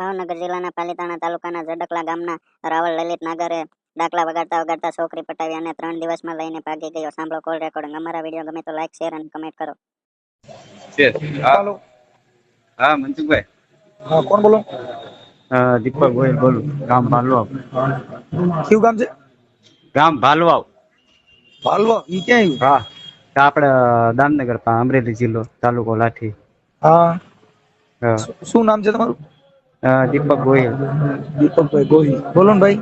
ભાવનગર જિલ્લાના પાલીતાણા તાલુકાના જડકલા ગામના રાવળ લલિત નાગરે દાખલા વગાડતા વગાડતા છોકરી પટાવી અને ત્રણ દિવસમાં લઈને ભાગી ગયો. સાંભળો કોલ રેકોર્ડિંગ. અમારા વીડિયો ગમે તો લાઈક શેર અને કમેન્ટ કરો. છે હા. મનસુખભાઈ. હા કોણ બોલો? દીપક ગોયલ બોલું. ગામ ભાલવાવ. કયું ગામ છે? ગામ ભાલવાવ. ભાલવાવ. ઈ ક્યાં આવ્યું હા. આપણે દામનગર પા અમરેલી જિલ્લો તાલુકો લાઠી. હા. શું નામ છે તમારું? દીપક ગોહિલ. દીપકભાઈ ગોહિલ. બોલો ને ભાઈ.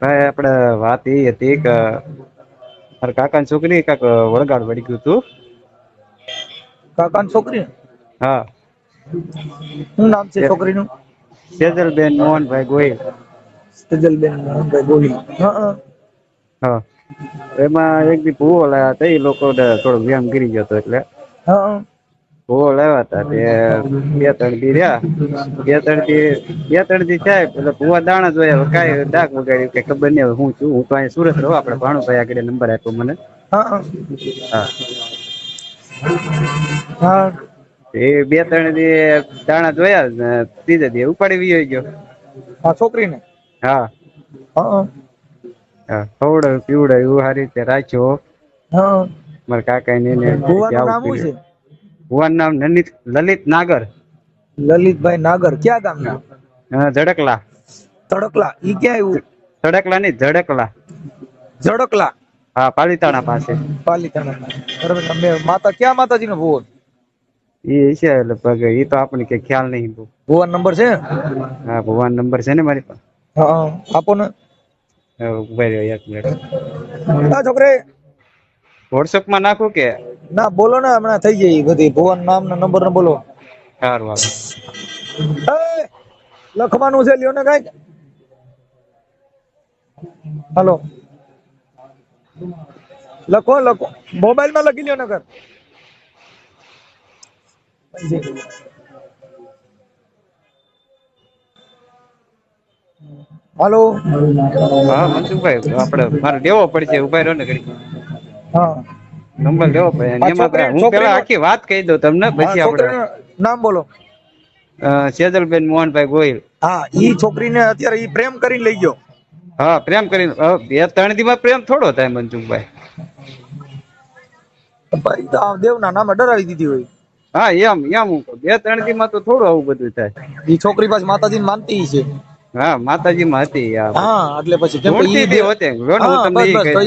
ભાઈ આપણે વાત એ હતી કે મારા કાકાની છોકરી કાક વળગાડ વળી ગયું હતું કાકાની છોકરી? હા. શું નામ છે છોકરીનું? સેજલબેન મોહનભાઈ ગોયલ સજલબેન મોહનભાઈ ગોહિલ. હા એમાં એક દી હતા એ લોકો થોડો વ્યાયામ કરી ગયો હતો એટલે. હા. ભૂવો લાવ્યા હતા તે બે ત્રણ દી રહ્યા. બે ત્રણ દી બે ત્રણ દી થાય એટલે ભૂવા દાણા જોયા કાંઈ ડાક વગાડ્યું કે ખબર નહીં હું છું હું તો અહીંયા સુરત રહું આપણે ભાણુભાઈ આગળ નંબર આપ્યો મને. હા. એ બે ત્રણ દી દાણા જોયા ત્રીજા દી ઉપાડી વી ગયો. હા છોકરીને? હા. હા. ખવડાવ્યું પીવડાવ્યું સારી રીતે રાખ્યો. હા. મારા કાકા ને એને ભુવાનું નામ શું છે? ભુવાનું નામ લલિત લલિત નાગર. લલિતભાઈ નાગર. ક્યાં ગામના? ના ઝડકલા તડકલા. ઈ ક્યાં આવ્યું ઝડકલા નહીં ઝડકલા ઝડકલા હા પાલીતાણા પાસે. પાલીતાણા બરાબર તમે માતા ક્યાં માતાજી નો ભુવન? એ છે લગભગ એ તો આપણને કઈ ખ્યાલ નહીં ભુવન નંબર છે? હા ભગવાન નંબર છે ને મારી પાસે. હા આપો ને ઊભા રહ્યો એક મિનિટ. આ છોકરે. વોટ્સઅપમાં નાખું કે? ના બોલો ને હમણાં થઈ જાય બધી. ભુવન નામ નો નંબર ને બોલો. સારું હાલો. એ, લખવાનું છે લ્યો ને કંઈક. હાલો. લખો લખો. મોબાઈલમાં લખી લ્યો નગર હાલો. હા મનસુખભાઈ આપણે મારે દેવો પડશે ઊભા રહ્યો ને ઘડી હા. નંબર લેવો પડે. એમાં હું પેલા આખી વાત કહી દઉં તમને પછી આપણે નામ બોલો. સેજલબેન મોહનભાઈ ગોહિલ. હા ઈ છોકરીને અત્યારે ઈ પ્રેમ કરીને લઈ ગયો. હા પ્રેમ કરીને બે ત્રણ દી માં પ્રેમ થોડો થાય મનસુખભાઈ. ભાઈ તો દેવના નામે ડરાવી દીધી હોય. હા એમ એમ હું બે ત્રણ દી માં તો થોડું આવું બધું થાય. ઈ છોકરી પાછી માતાજી માનતી છે હા માતાજી માં હતી હા એટલે પછી કેમ કે ઈ હતી. હું તમને ઈ કહી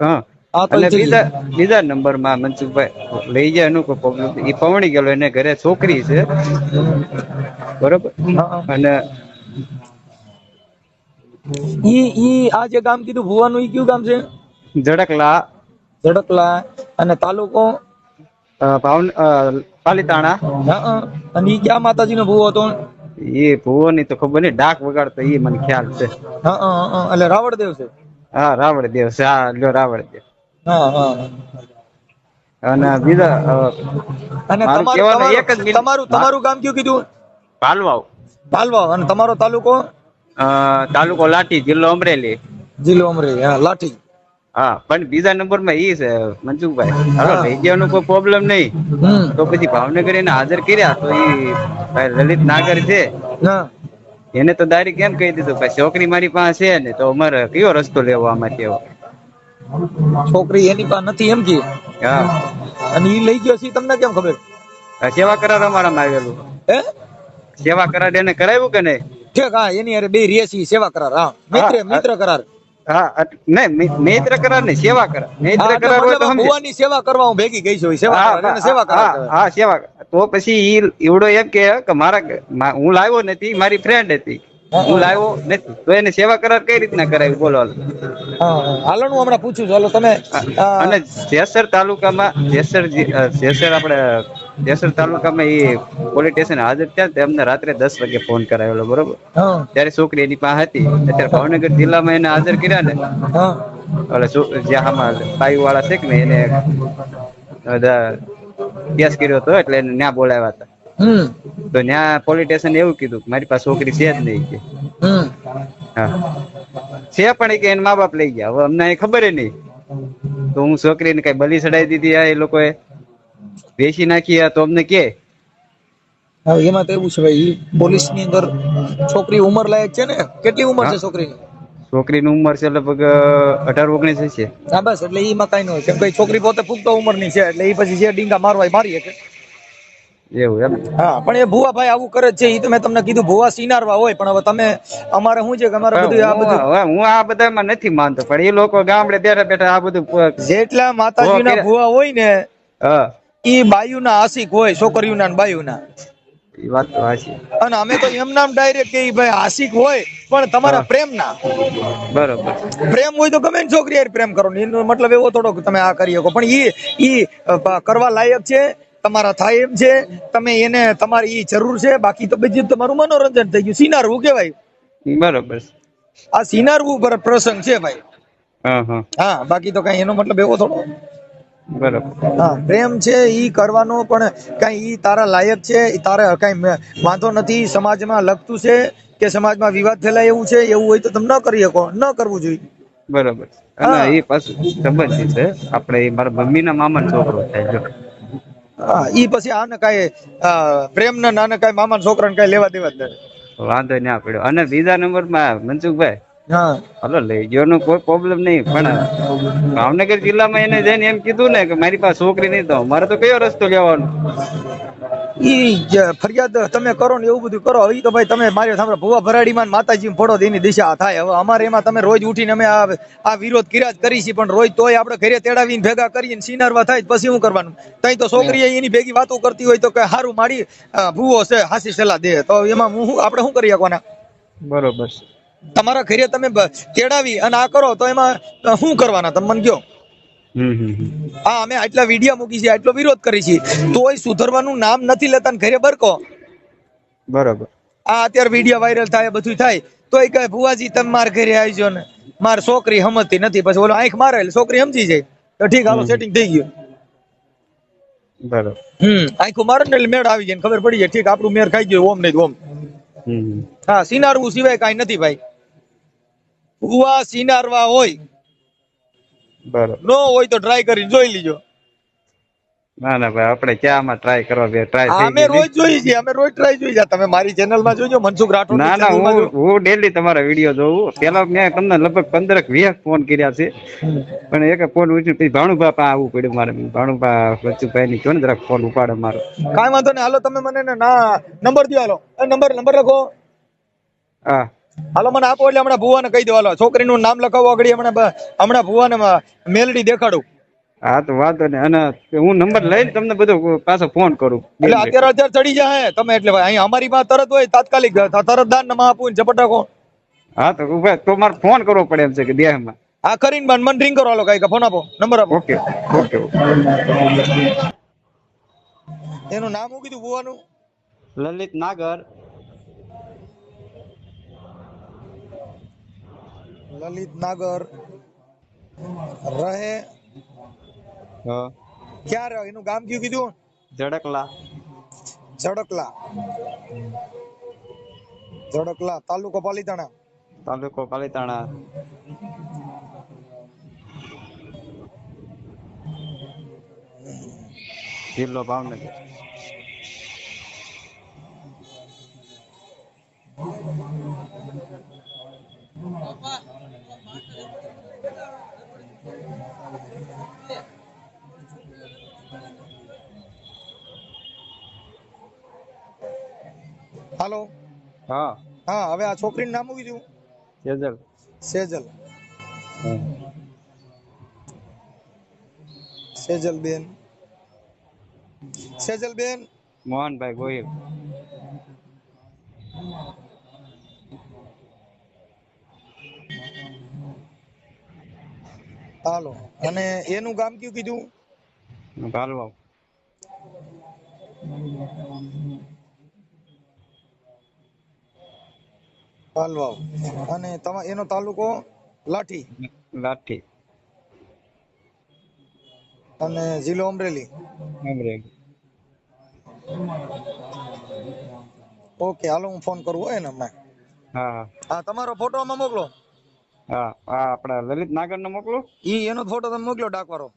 હા. હા, તો અને ઈ થઈ બીજા બીજા નંબર મનસુખભાઈ લઈ જાય અનુકૂળ પગલું એ પવણી ગયેલો એને ઘરે છોકરી છે. બરોબર? હા, હા. અને ઈ ઈ આ જે ગામ કીધું ભુવાનું ઈ કયું ગામ છે? ઝડકલા ઝડકલા અને તાલુકો? ભાવન પાલીતાણા. અને ઈ ક્યાં માતાજીનો ભુવો હતો? એ ભુવોની તો ખબર નહીં ડાક વગાડતો એ મને ખ્યાલ છે. હા, દેવ હા. એટલે રાવળદેવ છે? હા રાવણ દેવ છે હા લ્યો રાવણ દેવ હા હા અને બીજા અને તમારું એક જ તમારું તમારું ગામ કયું કીધું? ભાલવાવ. ભાલવા અને તમારો તાલુકો? તાલુકો લાઠી જિલ્લો અમરેલી. જિલ્લો અમરેલી હા લાઠી. હા પણ બીજા નંબરમાં ઈ છે મનસુખભાઈ. હાલો લઈ જવાનો કોઈ પ્રોબ્લેમ નહીં. તો પછી ભાવનગર એને હાજર કર્યા તો ઈ ભાઈ લલિત નાગર છે. એને તો દારી કેમ કહી દીધું? ભાઈ છોકરી મારી પાસે છે ને તો અમારે કયો રસ્તો લેવો આમાં કેવો? છોકરી એની પાસે નથી એમ કે? હા. અને ઈ લઈ ગયો છે તમને કેમ ખબર? સેવા કરાર અમારામાં આવેલું. હે? સેવા કરાર એને કરાવ્યું કે નહીં? ઠીક હા એની અરે બે રેસી સેવા કરાર હા. મિત્ર મિત્ર કરાર. હા નહીં મિત્ર કરાર નહીં સેવા કરાર. મિત્ર કરાર હોય તો. ભુવાની સેવા કરવા હું ભેગી ગઈ છું સેવા હા, કરાર સેવા કરાર. હા સેવા તો પછી ઈ એવડો એમ કે મારા હું લાવ્યો નથી મારી ફ્રેન્ડ હતી. હું લાવ્યો નથી. તો એને સેવા કરાર કઈ રીતના કરાવી? બોલો હાલો. હા હમણાં પૂછું છું. હાલો તમે અને જેસર તાલુકામાં જેસર જેસર આપણે જેસર તાલુકામાં એ પોલીસ સ્ટેશન હાજર થયા તેમને રાત્રે દસ વાગે ફોન કરાવેલો બરોબર? ત્યારે છોકરી એની પાસે હતી. અત્યારે ભાવનગર જિલ્લામાં એને હાજર કર્યા ને. હા. એટલે જ્યાં આમાં બાઈ વાળા છે કે ને એને બધા કેસ કર્યો હતો એટલે ત્યાં બોલાવ્યા હતા. તો ત્યાં પોલીસ એવું કીધું કે મારી પાસે છોકરી છે જ નહીં કે. છે પણ કે એના મા બાપ લઈ ગયા. હવે અમને ખબર નહીં. તો હું છોકરીને કઈ બલી ચડાવી દીધી એ લોકોએ. વેચી નાખી આ તો અમને કે. એમાં તો એવું છે ભાઈ પોલીસની અંદર છોકરી ઉંમર લાયક છે ને? કેટલી ઉંમર છે છોકરીની? છોકરીની ઉંમર છે લગભગ અઢાર ઓગણીસ હશે હા બસ એટલે એમાં કઈ ન કેમ કે છોકરી પોતે પુખ્ત ઉંમરની છે એટલે એ પછી જે ડીંગા મારવા મારી શકે એવું એમ? હા પણ એ ભુવા ભાઈ આવું કરે છે એ તો મેં તમને કીધું ભુવા સિનારવા હોય પણ હવે તમે અમારે શું છે કે અમારે બધું આ બધું હું આ બધામાં નથી માનતો પણ એ લોકો ગામડે બેઠા બેઠા આ બધું જેટલા માતાજીના ભુવા ભુવા હોય ને હા. ઈ બાયુના આશિક હોય છોકરીઓના ને બાયુના. એ વાત તો હાચી. અને અમે તો એમ નામ ડાયરેક્ટ કે ભાઈ આશિક હોય પણ તમારા પ્રેમ ના બરોબર. પ્રેમ હોય તો ગમે ને છોકરી પ્રેમ કરો ને એનો મતલબ એવો થોડો તમે આ કરી શકો. પણ એ ઈ કરવા લાયક છે તમારા થાય એમ છે તમે એને તમારી ઈ જરૂર છે બાકી તો બીજું તમારું મનોરંજન થઈ ગયું. સિનારવું કહેવાય. બરોબર. આ સિનારવું પર પ્રસંગ છે ભાઈ. હા હા. હા બાકી તો કઈ એનો મતલબ એવો થોડો. બરોબર. હા પ્રેમ છે એ કરવાનો પણ કઈ ઈ તારા લાયક છે તારે કઈ વાંધો નથી સમાજમાં લગતું છે કે સમાજમાં વિવાદ થયેલા એવું છે એવું હોય તો તમે ન કરી શકો ન કરવું જોઈએ. બરોબર. અને એ પાછું સંબંધી છે આપણે મારા મમ્મીના મામાનો છોકરો થાય જો. ઈ પછી આને કઈ પ્રેમ ને નાને કઈ મામા છોકરાને કઈ લેવા દેવા જ નથી વાંધો ના પડ્યો અને બીજા નંબરમાં મનસુખભાઈ હા. હલો લઈ ગયો નો કોઈ પ્રોબ્લેમ નહીં પણ ભાવનગર જિલ્લામાં એને જઈને એમ કીધું ને કે મારી પાસે છોકરી નહીં તો મારે તો કયો રસ્તો લેવાનો? ઈ ફરિયાદ તમે કરો ને એવું બધું કરો. ઈ તો ભાઈ તમે મારી સામે ભુવા ભરાડીમાં માં માતાજી ફોડો એની દિશા થાય. હવે અમારે એમાં તમે રોજ ઉઠીને અમે આ આ વિરોધ કિરાજ કરી છીએ પણ રોજ તોય આપણે ઘરે તેડાવીને ભેગા કરીને સિનારવા થાય પછી શું કરવાનું? તઈ તો છોકરી એની ભેગી વાતો કરતી હોય તો કે સારું મારી ભૂવો છે હાસી સલાહ દે. તો એમાં હું શું- આપણે શું કરી શકવાના? બરોબર છે. તમારા ઘરે તમે તેડાવી અને આ કરો તો એમાં શું કરવાના? તમે મને કયો. હા અમે આટલા વિડિયા મૂકી છે આટલો વિરોધ કરી છે તોય સુધરવાનું નામ નથી લેતા ઘરે બરકો. બરોબર. આ અત્યારે વીડિયો વાયરલ થાય બધું થાય. તોય કહે ભુવાજી તમે માર ઘરે આવજો ને. માર છોકરી સમજતી નથી. પછી ઓલો આંખ મારે એટલે છોકરી સમજી જાય. તો ઠીક હાલો સેટિંગ થઈ ગયું. બરોબર. હમ આંખું મારે ને એટલે મેળ આવી જાય ખબર પડી જાય. ઠીક આપણું મેળ ખાઈ ગયું ઓમ નહીં ઓમ. હા સિનારવું સિવાય કાંઈ નથી ભાઈ. ભુવા સિનારવા હોય. બરાબર. નો હોય તો ટ્રાય કરીને જોઈ લીજો. ના ના ભાઈ આપણે ક્યાંમાં ટ્રાય કરવા બે? ટ્રાય થઈ અમે રોજ જોઈએ છીએ અમે રોજ ટ્રાય જોઈએ છીએ. તમે મારી ચેનલમાં જોજો મનસુખ રાઠોડ ના ના હું હું ડેલી તમારા વીડિયો જોઉં. પેલા મેં તમને લગભગ પંદર વીસ ફોન કર્યા છે. પણ એક ફોન ઉઠ્યું પછી ભાણુભા પાસે આવવું પડ્યું મારે. ભાણુભા વચ્ચુભાઈ ની કયો ને જરાક ફોન ઉપાડે મારો. કાઈ વાંધો નહીં. હાલો તમે મને ના નંબર દો હાલો. નંબર નંબર લખો. હા. હાલો મને આપો એટલે હમણાં ભુવાને કહી દો હાલો. છોકરીનું નામ લખાવો આગળ હમણાં હમણાં ભુવાને મેલડી દેખાડું. હા તો વાંધો ને અને હું નંબર લઈને તમને બધો પાછો ફોન કરું. એટલે અત્યારે અત્યારે ચડી જાય તમે એટલે ભાઈ અહીં અમારી પાસે તરત હોય તાત્કાલિક તરત દાનમાં આપું ને ઝપટાકો હા તો ઊભા. તો મારે ફોન કરવો પડે એમ છે કે દેહમાં હા કરીને મન મને રિંગ કરો હાલો કઈ ફોન આપો. નંબર આપો. Okay okay okay. એનું નામ હું કીધું ભુવાનું? લલિત નાગર. લલિત નાગર રહે. હા. ક્યાં રહે એનું ગામ કયું કીધું? ઝડકલા ઝડકલા ઝડકલા તાલુકો પાલીતાણા. તાલુકો પાલીતાણા. જિલ્લો ભાવનગર. હાલો. હા. હા હવે આ છોકરીનું નામ શું કીધું? સેજલ. સેજલ. સેજલ બેન સેજલ બેન મોહનભાઈ ગોહિલ. હાલો. અને એનું ગામ કયું કીધું? ભાલવાવ પાલવાવ અને તમા એનો તાલુકો? લાઠી. લાઠી. અને જિલ્લો અમરેલી? અમરેલી. ઓકે હાલો હું ફોન કરું હોય ને હમણાં. હા હા. હા તમારો ફોટો આમાં મોકલો. હા હા આપડા લલિત નાગર નો મોકલો. ઈ એનો ફોટો તમે મોકલો ડાકવારો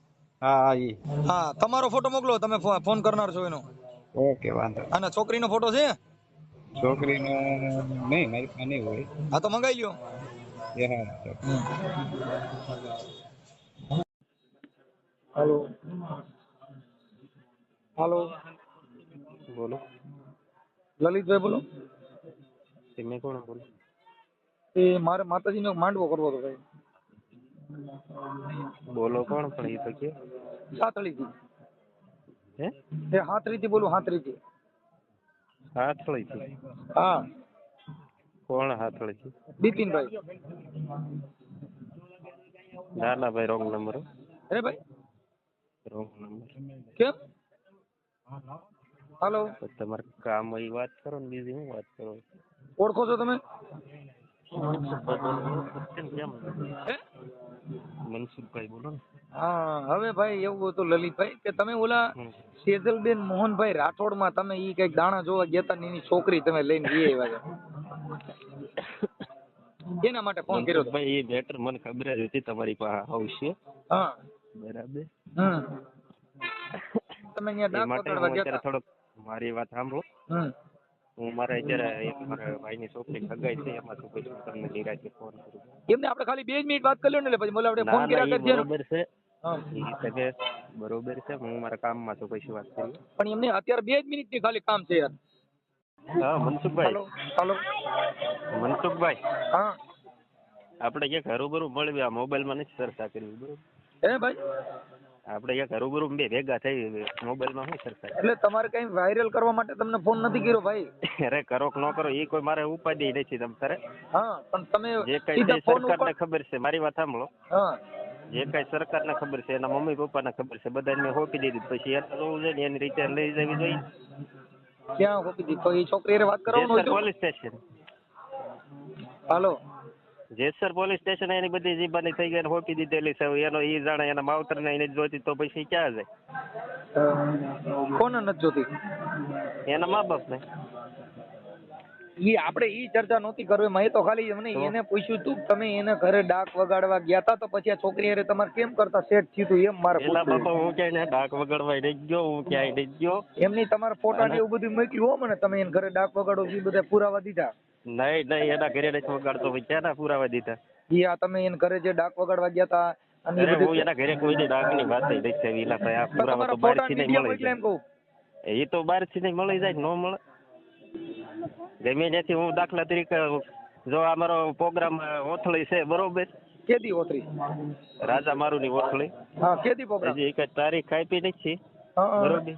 હા હા ઈ. હા તમારો ફોટો મોકલો તમે ફોન કરનાર છો એનો. ઓકે વાંધો. અને છોકરીનો ફોટો છે? છોકરીનો નહીં મારી પાસે નહીં હોય. હા તો મંગાઈ લ્યો. Hello hello hello. હાલો. બોલો. લલિતભાઈ બોલો. તમે કોણ બોલો? એ મારે માતાજીનો માંડવો કરવો હતો ભાઈ. બોલો કોણ? પણ એ તો કે. સાતળીથી હે? એ હાથરીથી બોલું હાથરીથી હાથળી છે હા. કોણ હાથળી છે બિપિનભાઈ. ના ના ભાઈ રોંગ નંબર અરે ભાઈ? Wrong number. કેમ? હાલો. તમારે કામ એ વાત કરો ને બીજી હું વાત કરો? ઓળખો છો તમે? મનસુખભાઈ બોલો ને. હા હવે ભાઈ એવું હતું લલિતભાઈ કે તમે ઓલા. સેજલબેન મોહનભાઈ રાઠોડમાં તમે ઈ કંઈક દાણા જોવા ગયા હતા એની છોકરી તમે લઈને જઈ આવ્યા છો. એના માટે ફોન કર્યો ભાઈ એ બેટર મને ખબર જ હતી તમારી પાસે આવશે. હા. બરાબર. હમ. તમે અહીંયા ડાક પકડવા ગયા થોડોક મારી વાત સાંભળો. હમ. હું મારે અત્યારે એક મારા ભાઈની છોકરી સગાઈ છે એમાં શું પછી તમને નિરાજે ફોન કરું. એમને આપણે ખાલી બે જ મિનિટ વાત કરી લો ને એટલે પછી મને આપણે ફોન કર્યા કરજે. બરોબર છે. બરોબર છે હું મારા કામમાં છું પછી વાત કરી પણ એમને અત્યારે બે જ મિનિટની ખાલી કામ છે યાર. હા મનસુખભાઈ. હાલો હાલો. મનસુખભાઈ. હા. આપણે ક્યાંક હરુબરું મળવી આ મોબાઈલમાં નથી ચર્ચા કરવી બરોબર? હે ભાઈ? આપણે ક્યાંક હરુબરું બે ભેગા થઈ મોબાઈલમાં શું ચર્ચા એટલે તમારે કઈ વાયરલ કરવા માટે તમને ફોન નથી કર્યો ભાઈ? અરે કરો કે ન કરો એ કોઈ મારે ઉપાધિ નથી તમ તારે. હા પણ તમે જે કઈ સરકારને ખબર છે મારી વાત સાંભળો. હા. જે કઈ સરકારને ખબર છે એના મમ્મી પપ્પાને ખબર છે બધાને હોપી દીધી. પછી એને જોવું જોઈએ ને એની રીતે લઈ જવી જોઈએ. ક્યાં હોપી દીધી? તો એ છોકરી વાત કરવાનું police station. Hello. Jesar police station એની બધી જીબાની થઈ ગઈ હોપી દીધેલી છે. એનો ઈ જાણે એના માવતર ને એને જોતી તો પછી ક્યાં જાય? કોને નથી જોતી? એના મા બાપ ને. ઈ આપણે ઈ ચર્ચા નહોતી કરવી મેં તો ખાલી એમને એને પૂછ્યું તું તમે એને ઘરે ડાક વગાડવા ગયા તા તો પછી આ છોકરી અરે તમારે કેમ કરતા સેટ થયું તું? એમ મારે પેલા બાપા હું ક્યાંય ડાક વગાડવા નહીં ગયો હું ક્યાંય નહીં ગયો. એમની તમારા ફોટા ને એવું બધું મોકલ્યું હો મને તમે એને ઘરે ડાક વગાડો એ બધા પુરાવા દીધા. નહીં નહીં એના ઘરે નથી વગાડતો ભાઈ. ક્યાંના પુરાવા દીધા? ઈ આ તમે એને ઘરે જે ડાક વગાડવા ગયા તા અને એ બધું એના ઘરે કોઈ દી ડાકની વાત નહીં આવી એલા ભાઈ આ પુરાવા તો બહારથી નહીં મળે એમ કહું. એ તો બહારથી નહીં મળી જાય ન મળે. ગમે ત્યાંથી હું દાખલા તરીકે જો અમારો પ્રોગ્રામ ઓથળી છે બરોબર? કેદી ઓથળી? રાજા મારુની ઓથળી. હા કેદી પ્રોગ્રામ? હજી કઈ તારીખ આપી નથી. બરોબર.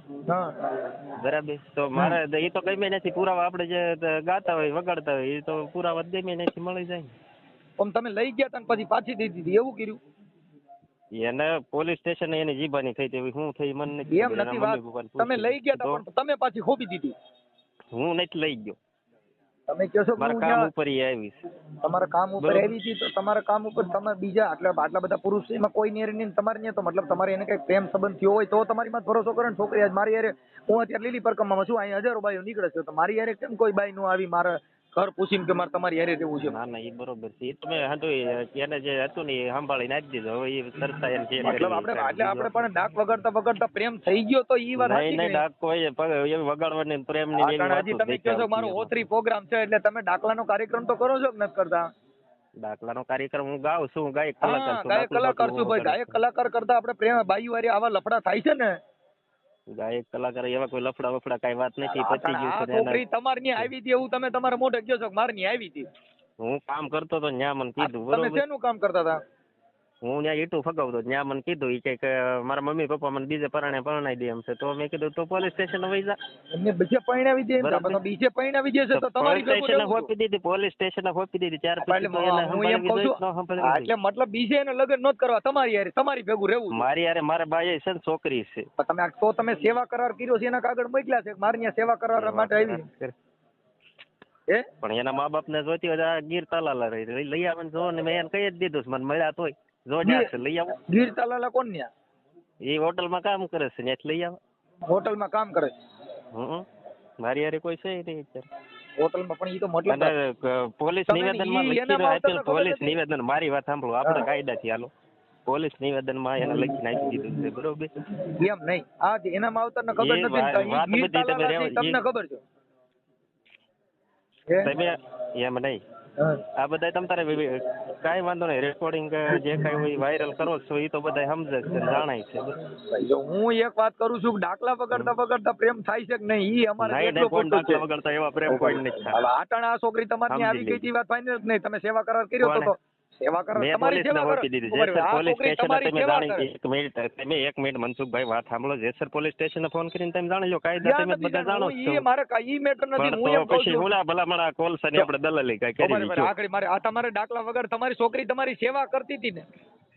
બરાબર. તો મારે એ તો ગમે નથી પુરાવા આપણે જે ગાતા હોય વગાડતા હોય એ તો પુરાવા ગમે નથી મળી જાય. ને. આમ તમે લઈ ગયા તા પછી પાછી દઈ દીધી એવું કર્યું? એને પોલીસ સ્ટેશન એની જીબાની થઈ તેવી હું થઈ મને નથી એમ નથી વાત. તમે લઈ ગયા તા પણ તમે પાછી ખોબી દીધી. હું નથી લઈ ગયો. તમે કહો છો મારા કામ ઉપર ઈ આવી તમારા કામ ઉપર. આવી હતી તો તમારા કામ ઉપર તમે બીજા આટલા આટલા બધા પુરુષ એમાં કોઈ નેર નહીં તમારે નહીં તો મતલબ તમારે એને કઈ પ્રેમ સંબંધ થયો હોય તો તમારી માં ભરોસો કરો ને છોકરી આજ મારી યારે હું અત્યારે લીલી પરકમમાં છું અહીંયા હજારો બાઈઓ નીકળે છે તો મારી યારે કેમ કોઈ બાઈ નું આવી મારા ઘર પૂછીને કે મારે તમારી હારે રહેવું છે. ના ના એ બરોબર છે. તમે હાંધો એને જે હતું ને એ સંભાળીને આપી દીધો. હવે એ સરતા એમ છે મતલબ આપણે એટલે આપણે પણ ડાક વગાડતા વગાડતા પ્રેમ થઈ ગયો તો ઈ વાત નહીં નહીં ડાક કોઈ પગ- વગાડવાની પ્રેમની કારણ હજી તમે કહો છો મારો ઓથરી પ્રોગ્રામ છે એટલે તમે ડાકલાનો કાર્યક્રમ તો કરો છો કે નથી કરતા? દાખલાનો કાર્યક્રમ હું ગાઉં છું ગાયક કલાકાર છું ગાયક કલાકાર છું ભાઈ. ગાયક કલાકાર કરતા આપણે પ્રેમ બાઈ હારે આવા લફડા થાય છે ને? ગાયક કલાકાર એવા કોઈ લફડા વફડા કઈ વાત નથી પતી ગયું છે ને છોકરી આવી હતી એવું તમે તમારા મોઢે કહો છો કે મારી આવી હતી હું કામ કરતો તો ન્યા મને કીધું તમે શેનું કામ કરતા હતા? હું ત્યાં ઈટું ફગાવતો ત્યાં મને કીધું ઈ કે મારા મમ્મી પપ્પા મને બીજે પરણે પરણાવી દે એમ છે. તો મેં કીધું તો પોલીસ સ્ટેશન વહી જા. એમને બીજે પરણાવી દે બીજે પરણાવી દે છે તો તમારી પોલીસ સ્ટેશન ફોપી હોપી દીધી પોલીસ સ્ટેશન હોપી દીધી. ત્યાર પછી હું એમ કહું છું? એટલે મતલબ બીજે એને લગ્ન નોત કરવા તમારી હારે તમારી ભેગું રહેવું મારી યારે મારા ભાઈ છે ને છોકરી છે. તમે તો તમે સેવા કરાર કર્યો છે એના કાગળ મોકલ્યા છે મારી ત્યાં સેવા કરાર માટે આવી. પણ એના મા બાપ ને જોતી હોય ગીર તાલાલા રહી લઈ- લઈ આવે ને જો ને મેં એને કહી જ દીધું મને મળ્યા તોય. જોડ્યા છે લઈ આવો. ગીર તાલાલા કોણ ન્યા? એ હોટલમાં કામ કરે છે ત્યાંથી લઈ આવો. હોટલમાં કામ કરે. હમ. મારી યારે કોઈ છે નહીં અત્યારે. હોટલમાં પણ ઈ તો મતલબ પોલીસ નિવેદનમાં લખી આપેલ પોલીસ નિવેદન મારી વાત સાંભળો આપણે કાયદા કાયદાથી હાલો. પોલીસ નિવેદનમાં એને લખી નાખી દીધું છે બરોબર? એમ નહીં. આ એના માવતરને ખબર નથી ને વાત- બધી તમને ખબર છે? તમે એમ નહીં. આ બધા તમ તારે કાંઈ વાંધો નહીં રેકોર્ડિંગ જે કાંઈ હોય વાયરલ કરો છો એ તો બધા સમજે છે જાણાય છે. જો હું એક વાત કરું છું ડાકલા દાખલા પકડતા વગરતા પ્રેમ થાય છે કે નહીં ઈ અમારે એટલો ખોટો છે. વગર એવા પ્રેમ કોઈ નહીં હવે થતા. આ છોકરી તમારી આવી ગઈ હતી વાત ફાઇનલ નહીં. તમે સેવા કરાર કર્યો તો તો? સેવા તમારી સેવા ઓળખી દીધી. કરાર જેસર આ પોલીસ છોકરી સ્ટેશન તમારી તમે સેવા જાણી કરે. એક મિનિટ તમે એક મિનિટ મનસુખભાઈ વાત સાંભળો. જેસર પોલીસ સ્ટેશને ફોન કરીને તમે જાણી લો કાયદા તમે બધા જાણો હું જ મારે કાંઈ મેટર નથી. હું એમ કહું છું. હુલા ભલામણ આ કોલસાની આપણે દલાલી કાંઈ કરી અમારે દીધું. મારે આ તમારે દાખલા વગર તમારી છોકરી તમારી સેવા કરતી હતી ને.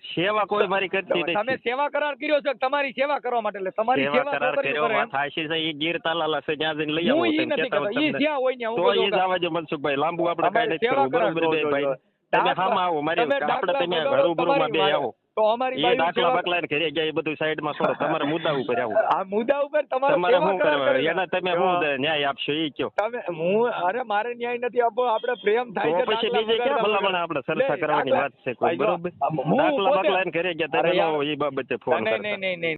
સેવા કોઈ મારી કરતી તમે સેવા કરાર કર્યો છે તમારી સેવા કરવા માટે? એટલે તમારી સેવા કરાર કર્યો કરે વાત છે. એ ગીર તાલાલા છે જ્યાં જઈને લઈ આવો તમે. નથી કહેતા હોય તો એ ઈ જ મનસુખભાઈ. લાંબુ આપણે કાંઈ નથી કરવું. બરોબર ભાઈ. તમે હામાં આવો મારી આપણે તમે ઘર રૂબરૂમાં બે આવો. તો અમારી એ દાખલા બાકલા ને ઘરે ગયા એ બધું સાઈડમાં છોડો તમારા મુદ્દા ઉપર આવો. આ મુદ્દા ઉપર તમારે તમારે શું કરવા એના તમે શું ન્યાય આપશો? એ કયો? તમે હું અરે મારે ન્યાય નથી આપવો આપણે પ્રેમ થાય છે પછી બીજે ક્યાં ભલામણ આપણે ચર્ચા કરવાની વાત છે કોઈ બરોબર? દાખલા બાકલા ને ઘરે ગયા તમે. એ બાબતે ફોન કરતા. નહીં નહીં.